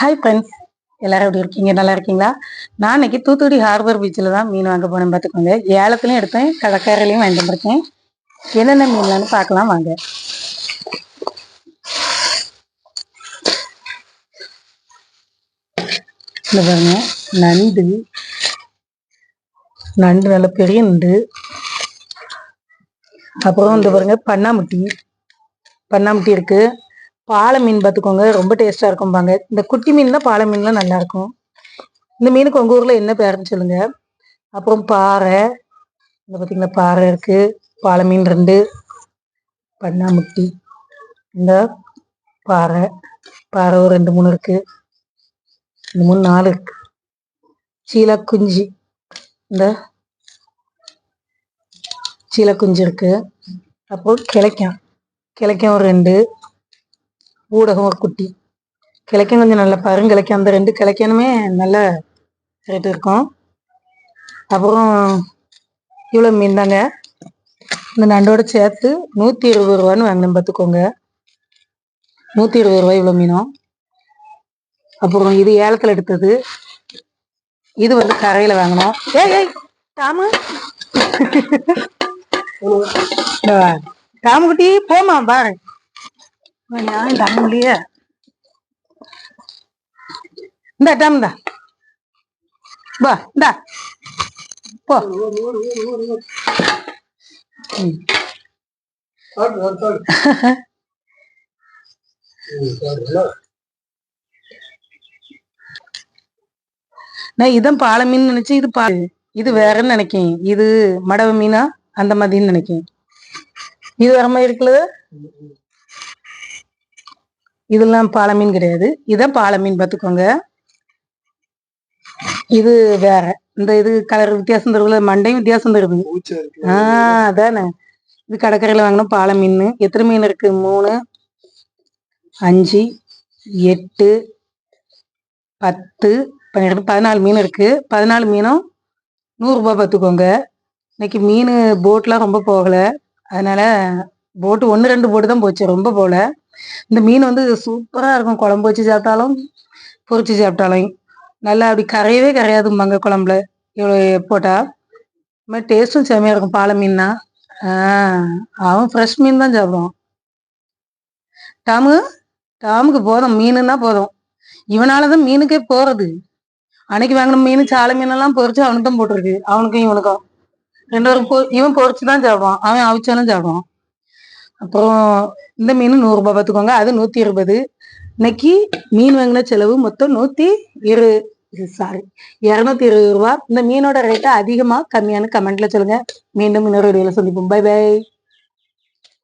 Hi friends எல்லாரும் எப்படி இருக்கீங்க? நல்லா இருக்கீங்களா? நான் இன்னைக்கு தூத்துக்குடி ஹார்பர் பீச்சில் தான் மீன் வாங்க போனேன் பார்த்துக்கோங்க. ஏலத்துலையும் எடுத்தேன் கடற்கரையிலையும் வாங்கிட்டு வந்திருக்கேன். என்னென்ன மீன்லான்னு பார்க்கலாம் வாங்க. இந்த பாருங்க நண்டு. நண்டு நல்ல பெரிய நண்டு. அப்புறம் இந்த பாருங்க பண்ணாமுட்டி பண்ணாமுட்டி இருக்கு. பாலை மீன் பார்த்துக்கோங்க ரொம்ப டேஸ்டா இருக்கும்பாங்க. இந்த குட்டி மீன் தான் பாலை மீன்லாம் நல்லாயிருக்கும் இந்த மீனுக்கு உங்கள் ஊரில் என்ன பேருன்னு சொல்லுங்கள் அப்புறம் பாறை. இந்த பார்த்தீங்களா பாறை இருக்குது பாலை மீன் ரெண்டு. பண்ணாமுட்டி. இந்த பாறை. பாறை ஒரு ரெண்டு மூணு இருக்குது ரெண்டு மூணு நாலு இருக்கு. சீலா குஞ்சு இந்த சீலா குஞ்சு அப்புறம் கிளைக்கம் கிளைக்கம் ஒரு ரெண்டு. ஊடகம் ஒரு குட்டி. கிளைக்கம் கொஞ்சம் நல்ல பருங்கிளைக்கம் அந்த ரெண்டு கிளைக்கனுமே நல்ல ரேட் இருக்கும். அப்புறம் இவ்வளோ மீன் தாங்க. இந்த நண்டோட சேர்த்து நூற்றி இருபது ரூபான்னு வாங்கினேன் பார்த்துக்கோங்க. நூற்றி இருபது ரூபாய் இவ்வளோ மீனும் அப்புறம் இது ஏலத்தில் எடுத்தது. இது வந்து கரையில் வாங்கினோம். ஏய் ஏய் டாமு. டாமுக்குட்டி போமா பாரு. நான் தாங்கலையே இந்த டம் தான் பா. நான் இதான் பாலை மீன் நினைச்சேன் இது பா இது வேறன்னு நினைக்கேன். இது மடவை மீனா? அந்த மாதிரின்னு நினைக்கேன். இது வேற மாதிரி இருக்குல்ல இதெல்லாம் பாலை மீன் கிடையாது. இதான் பாலை மீன் பார்த்துக்கோங்க. இது வேற. இந்த இது கலர் வித்தியாசம் தருவல மண்டையும் வித்தியாசம் தருது. ஆஹ் அதானே. இது கடற்கரையில வாங்கின பாலை மீன் எத்தனை மீன் இருக்கு? மூணு அஞ்சு எட்டு பத்து பன்னிரெண்டு பதினாலு மீன் இருக்கு. பதினாலு மீனும் நூறுரூபா பார்த்துக்கோங்க. இன்னைக்கு மீன் போட்லாம் ரொம்ப போகல. அதனால போட்டு ஒன்று ரெண்டு போட்டு தான் போச்சு. ரொம்ப போகல. இந்த மீன் வந்து சூப்பராக இருக்கும். குழம்பு வச்சு சாப்பிட்டாலும் பொரிச்சு சாப்பிட்டாலும். நல்லா அப்படி கரையவே கரையாதும்பாங்க குழம்புல. இவ்வளோ போட்டா. இது மாதிரி டேஸ்ட்டும் செம்மையாக இருக்கும். பாலை மீன்னா. அவன் ஃப்ரெஷ் மீன் தான் சாப்பிடுவான். டாமு டாமுக்கு போதும். மீனுன்னா போதும். இவனால தான் மீனுக்கே போறது. அன்னைக்கு வாங்கின மீன் சாலை மீனெல்லாம் பொறிச்சு அவனுக்கு தான் போட்டிருக்கு. அவனுக்கும் இவனுக்கும். ரெண்டு பேரும் இவன் பொறிச்சு தான் சாப்பிடுவான். அவன் அவிச்சாலும் சாப்பிடுவான். அப்புறம் இந்த மீன் நூறுரூபா பார்த்துக்கோங்க அது நூற்றி இருபது. இன்னைக்கு மீன் வாங்கின செலவு மொத்தம் நூற்றி இரு சாரி இரநூத்தி இருபது ரூபா இந்த மீனோட ரேட்டை அதிகமாக கம்மியான கமெண்ட்ல சொல்லுங்க. மீண்டும் இன்னொரு வீடியோவில் சந்திப்போம். By by